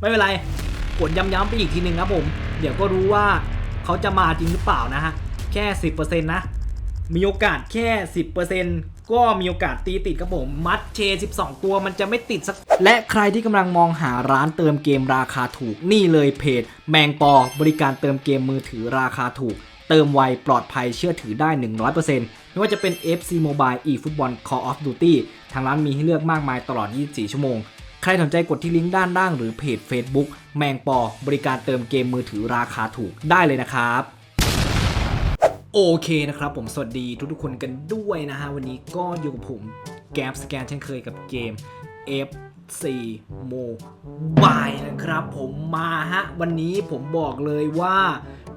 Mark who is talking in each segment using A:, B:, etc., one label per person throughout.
A: ไม่เป็นไรกดย้ำๆไปอีกทีหนึ่งครับผม เดี๋ยวก็รู้ว่าเขาจะมาจริงหรือเปล่านะฮะ แค่ 10%นะ มีโอกาสแค่ 10%ก็มีโอกาสตีติดครับผม มัดเช 12 ตัวมันจะไม่ติดสัก และใครที่กำลังมองหาร้านเติมเกมราคาถูกนี่เลยเพจ แมงปอบริการเติมเกมมือถือราคาถูก เติมไวปลอดภัยเชื่อถือได้ 100%ไม่ว่าจะเป็น FC Mobile eFootball Call of Duty ทางร้านมีให้เลือกมากมายตลอด 24 ชั่วโมง ใครสนใจกดที่ลิงก์ด้านล่างหรือเพจ Facebook แมงปอบริการเติมเกมมือถือราคาถูกได้เลยนะครับโอเคนะครับผมสวัสดีทุกๆคนกันด้วยนะฮะ วันนี้ก็อยู่กับผมแกมสแกนเช่นเคยกับเกม FC Mobile นะครับผมมาฮะ วันนี้ผมบอกเลยว่า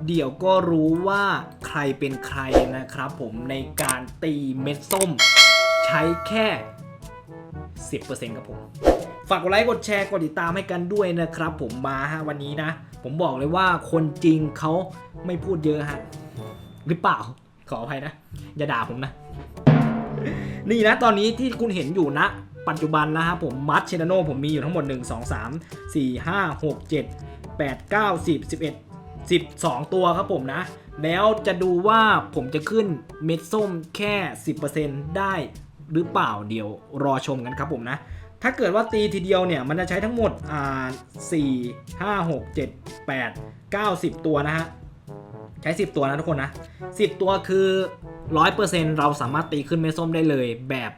A: เดี๋ยวก็รู้ว่าใครเป็นใครนะครับผมในการตีเม็ดส้ม ใช้แค่ 10%ครับผม ฝากกดไลค์กดแชร์กดติดตามให้กันด้วยนะครับ ผมมาฮะวันนี้นะ ผมบอกเลยว่าคนจริงเขาไม่พูดเยอะฮะหรือเปล่าขออภัยนะ อย่าด่าผมนะ นี่นะตอนนี้ที่คุณเห็นอยู่นะ ปัจจุบันนะครับผมมัดเชนโนผมมีอยู่ทั้งหมด 1 2 3 4 5 6 7 8 9 10 11 12 ตัวครับผมนะ แล้วจะดูว่าผมจะขึ้นเม็ดส้มแค่ 10%ได้หรือเปล่าเดี๋ยวรอชมกันครับผมนะ ถ้าเกิดว่าตีทีเดียวเนี่ยมันจะใช้ทั้งหมดอ่า4 5 6 7 8 9 10ตัวนะฮะใช้ 10 ตัวนะทุกคนนะ 10 ตัวคือ 100%เราสามารถตีขึ้นเม็ดส้มได้เลยแบบ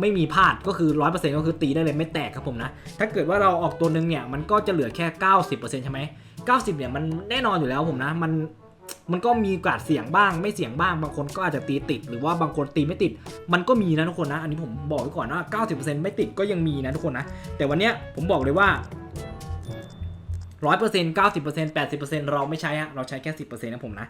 A: ไม่มีพลาดก็คือ 100%ก็คือตีได้เลยไม่แตกครับผมนะ ถ้าเกิดว่าเราออกตัวหนึงเนี่ย มันก็จะเหลือแค่ 90%ใช่ไหม90เนี่ยมันแน่นอนอยู่แล้วผมนะ มัน มันก็มีโอกาสเสี่ยงบ้างไม่เสี่ยงบ้าง บางคนก็อาจจะตีติด หรือว่าบางคนตีไม่ติด มันก็มีนะทุกคนนะ อันนี้ผมบอกไว้ก่อนว่า 90%ไม่ติดก็ยังมีนะทุกคนนะ แต่วันเนี้ยผมบอกเลยว่าร้อยเปอร์เซ็นต์เก้าสิบเปอร์เซ็นต์แปดสิบเปอร์เซ็นต์เราไม่ใช้ฮะ เราใช้แค่สิบเปอร์เซ็นต์นะผมนะ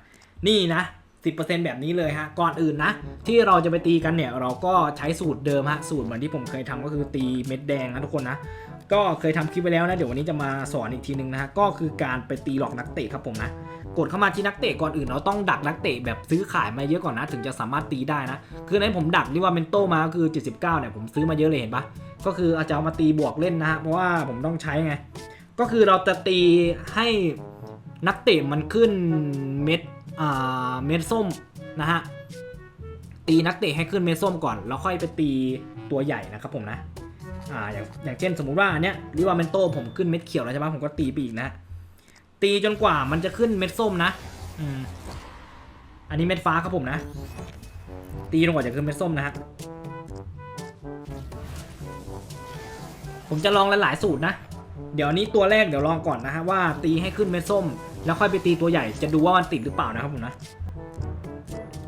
A: นี่นะ สิบเปอร์เซ็นต์แบบนี้เลยฮะ ก่อนอื่นนะ ที่เราจะไปตีกันเนี่ย เราก็ใช้สูตรเดิมฮะ สูตรเหมือนที่ผมเคยทำก็คือตีเม็ดแดงนะทุกคนนะ ก็เคยทำคลิปไปแล้วนะ เดี๋ยววันนี้จะมาสอนอีกทีนึงนะฮะ ก็คือการไปตีหลอกนักเตะครับผมนะ กดเข้ามาที่นักเตะก่อนอื่นเราต้องดักนักเตะแบบซื้อขายมาเยอะก่อนนะ ถึงจะสามารถตีได้นะ คือในผมดักที่ว่าเมนโตมาก็คือ 79เนี่ยผมซื้อมาเยอะเลยเห็นปะก็คืออาจจะเอามาตีบวกเล่นนะฮะ เพราะว่าผมต้องใช้ไง ก็คือเราจะตีให้นักเตะมันขึ้นเม็ดอ่า เม็ดส้มนะฮะตีนักเตะให้ขึ้นเม็ดส้มก่อน แล้วค่อยไปตีตัวใหญ่นะครับผมนะอ่าอย่างอย่างเช่นสมมุติว่าเนี้ยริวาเมนโตผมขึ้นเม็ดเขียวแล้วใช่ไหมผมก็ตีไปอีกนะตีจนกว่ามันจะขึ้นเม็ดส้มนะอืมอันนี้เม็ดฟ้าครับผมนะ ตีจนกว่าจะขึ้นเม็ดส้มนะฮะผมจะลองหลายๆสูตรนะ เดี๋ยวนี้ตัวแรกเดี๋ยวลองก่อนนะฮะว่าตีให้ขึ้นเม็ดส้ม แล้วค่อยไปตีตัวใหญ่จะดูว่ามันติดหรือเปล่านะครับผมนะ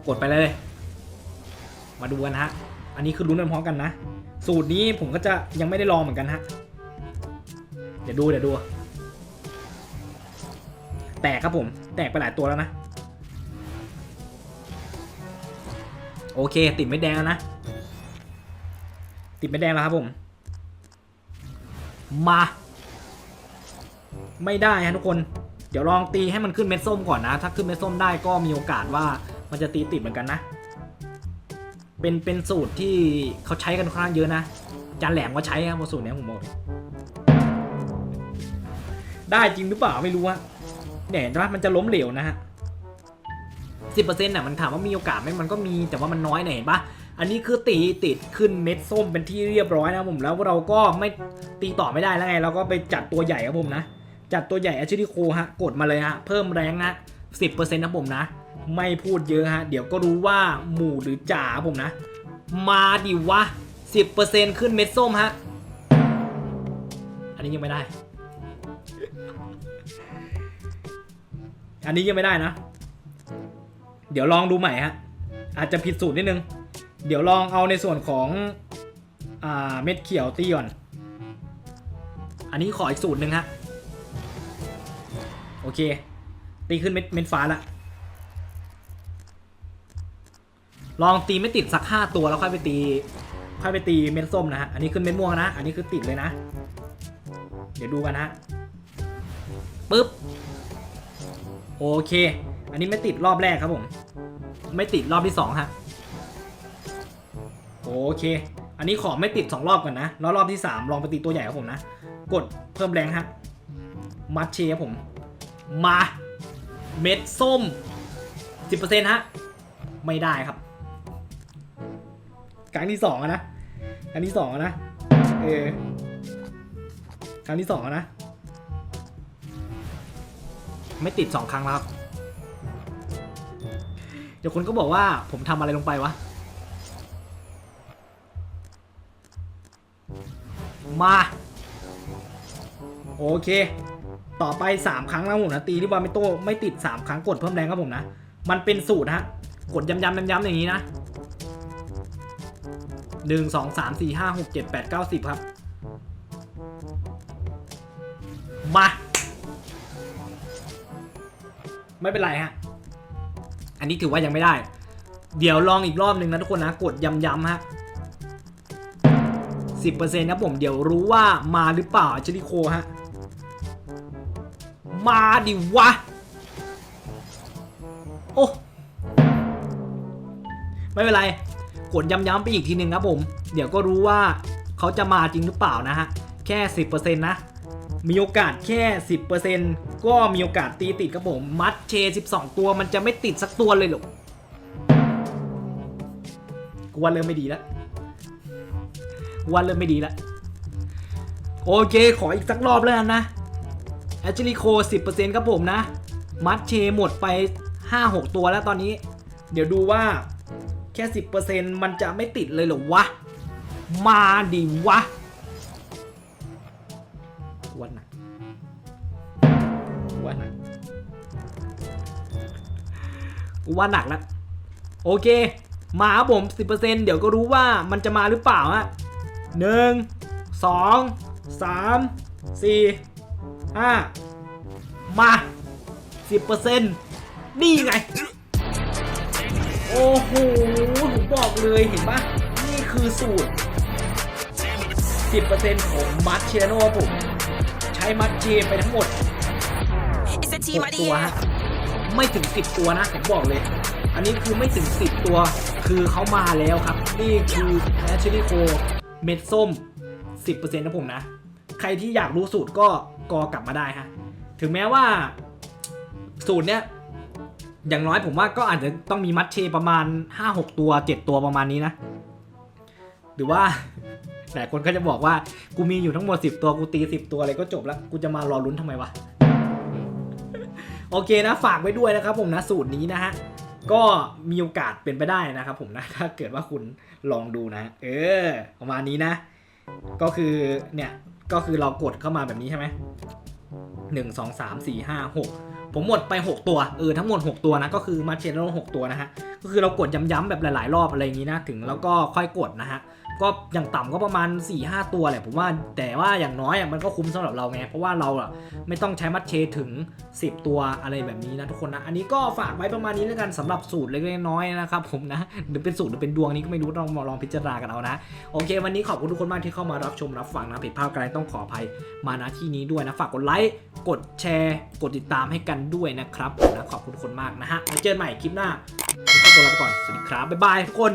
A: กดไปเลย มาดูกันะฮะ อันนี้คือลุ้นกันพร้อมกันนะ สูตรนี้ผมก็จะยังไม่ได้ลองเหมือนกันฮะ เดี๋ยวดูเดี๋ยวดู แตกครับผม แตกไปหลายตัวแล้วนะ โอเค ติดไม่แดงแล้วนะ ติดไม่แดงแล้วครับผม มา ไม่ได้ฮะทุกคน เดี๋ยวลองตีให้มันขึ้นเม็ดส้มก่อนนะ ถ้าขึ้นเม็ดส้มได้ก็มีโอกาสว่ามันจะตีติดเหมือนกันนะ เป็นเป็นสูตรที่เขาใช้กันค่อนข้างเยอะนะจานแหลมก็ใช้ครับสูตรนี้ผมบอกได้จริงหรือเปล่าไม่รู้อะเนี่ยเห็นปะมันจะล้มเหลวนะฮะสิบเปอร์เซ็นต์น่ะมันถามว่ามีโอกาสไหมมันก็มีแต่ว่ามันน้อยเนี่ยเห็นปะอันนี้คือตีติดขึ้นเม็ดส้มเป็นที่เรียบร้อยนะผมแล้วเราก็ไม่ตีต่อไม่ได้แล้วไง เราก็ไปจัดตัวใหญ่ครับผมนะ จัดตัวใหญ่อาชิริโคฮะกดมาเลยฮะเพิ่มแรงนะสิบเปอร์เซ็นต์นะผมนะ ไม่พูดเยอะฮะ เดี๋ยวก็รู้ว่าหมู่หรือจ่าผมนะ มาดิวะสิบเปอร์เซ็นต์ขึ้นเม็ดส้มฮะ อันนี้ยังไม่ได้ อันนี้ยังไม่ได้นะ เดี๋ยวลองดูใหม่ฮะ อาจจะผิดสูตรนิดนึง เดี๋ยวลองเอาในส่วนของอ่าเม็ดเขียวตีก่อน อันนี้ขออีกสูตรหนึ่งฮะ โอเค ตีขึ้นเม็ดเม็ดฟ้าละ ลองตีไม่ติดสักห้าตัวแล้วค่อยไปตีค่อยไปตีเม็ดส้มนะฮะ อันนี้ขึ้นเม็ดม่วงนะ อันนี้คือติดเลยนะ เดี๋ยวดูกันนะฮะปึ๊บ โอเค อันนี้ไม่ติดรอบแรกครับผม ไม่ติดรอบที่สองฮะ โอเค อันนี้ขอไม่ติดสองรอบก่อนนะ แล้วรอบที่สามลองไปตีตัวใหญ่ครับผมนะ กดเพิ่มแรงฮะ มัดเชครับผม มา เม็ดส้ม 10%ฮะ ไม่ได้ครับครั้งที่สองนะครั้งที่สองนะ เออครั้งที่สองนะ ไม่ติดสองครั้งแล้วครับ เดี๋ยวคนก็บอกว่าผมทำอะไรลงไปวะ มา โอเค ต่อไป 3 ครั้งแล้วผมนะตีที่บอลไม่โต้ไม่ติด 3 ครั้งกดเพิ่มแรงครับผมนะ มันเป็นสูตรฮะกดย้ำๆย้ำๆอย่างนี้นะหนึ่งสองสามสี่ห้าหกเจ็ดแปดเก้าสิบครับ มา ไม่เป็นไรฮะ อันนี้ถือว่ายังไม่ได้ เดี๋ยวลองอีกรอบหนึ่งนะทุกคนนะ กดย้ำๆฮะสิบเปอร์เซ็นต์ครับผมเดี๋ยวรู้ว่ามาหรือเปล่าเชลิโคฮะ มาดิวะ โอ้ ไม่เป็นไร กดย้ำๆไปอีกทีหนึ่งครับผม เดี๋ยวก็รู้ว่าเขาจะมาจริงหรือเปล่านะฮะ แค่ 10%นะ มีโอกาสแค่ 10%ก็มีโอกาสตีติดครับผม มัดเช 12 ตัวมันจะไม่ติดสักตัวเลยหรอกกูว่าเริ่มไม่ดีแล้วกูว่าเริ่มไม่ดีแล้วโอเค ขออีกสักรอบแล้วนะ แอชลีโค 10%ครับผมนะ มัดเชหมดไป 5-6 ตัวแล้วตอนนี้ เดี๋ยวดูว่าแค่ 10%มันจะไม่ติดเลยเหรอวะ มาดิวะวันหนักวันหนักกูว่าหนักแล้วโอเค มาครับผม 10%เดี๋ยวก็รู้ว่ามันจะมาหรือเปล่าฮะหนึ่งสองสามสี่ ห้ามา10%นี่ไง โอ้โหผมบอกเลยเห็นปะนี่คือสูตร10%ของมัดเชโน่ผม ใช้มัดเชไปทั้งหมด
B: It's a team
A: 6
B: of the
A: ตัวฮะไม่ถึง10ตัวนะผมบอกเลย อันนี้คือไม่ถึง10ตัว คือเขามาแล้วครับ นี่คือแอชลีโคเม็ดส้ม 10%นะผมนะ ใครที่อยากรู้สูตรก็ กอกลับมาได้ฮะ ถึงแม้ว่าสูตรเนี้ยอย่างน้อยผมว่าก็อาจจะต้องมีมัดเชประมาณ 5-6 ตัว 7 ตัวประมาณนี้นะ หรือว่าหลายคนก็จะบอกว่ากูมีอยู่ทั้งหมด 10 ตัว กูตี 10 ตัวอะไรก็จบแล้ว กูจะมารอลุ้นทำไมวะ โอเคนะ ฝากไว้ด้วยนะครับผมนะสูตรนี้นะฮะ ก็มีโอกาสเป็นไปได้นะครับผมนะ ถ้าเกิดว่าคุณลองดูนะ เออ ประมาณนี้นะ ก็คือเนี่ยก็คือเรากดเข้ามาแบบนี้ใช่ไหมหนึ่งสองสามสี่ห้าหก ผมหมดไป 6 ตัวเออทั้งหมด 6 ตัวนะก็คือมาเชนโร่หกตัวนะฮะก็คือเรากดย้ำๆแบบหลาย ๆ รอบอะไรอย่างนี้นะถึงแล้วก็ค่อยกดนะฮะก็อย่างต่ำก็ประมาณ4-5ตัวแหละผมว่าแต่ว่าอย่างน้อยมันก็คุ้มสำหรับเราไงเพราะว่าเราอะไม่ต้องใช้มัดเชถึง 10 ตัวอะไรแบบนี้นะทุกคนนะอันนี้ก็ฝากไว้ประมาณนี้แล้วกันสำหรับสูตรเล็กๆน้อยๆนะครับผมนะหรือเป็นสูตรหรือเป็นดวงนี้ก็ไม่รู้ต้องลองพิจารณากันเอานะโอเค วันนี้ขอบคุณทุกคนมากที่เข้ามารับชมรับฟังนะผิดพลาดอะไรต้องขออภัยมาณที่นี้ด้วยนะฝากกดไลค์กดแชร์ กดติดตามให้กันด้วยนะครับนะขอบคุณทุกคนมากนะฮะแล้เจอกันใหม่คลิปหน้าขอตัวลาไปก่อนสวัสดีครับบ๊ายบายทุกคน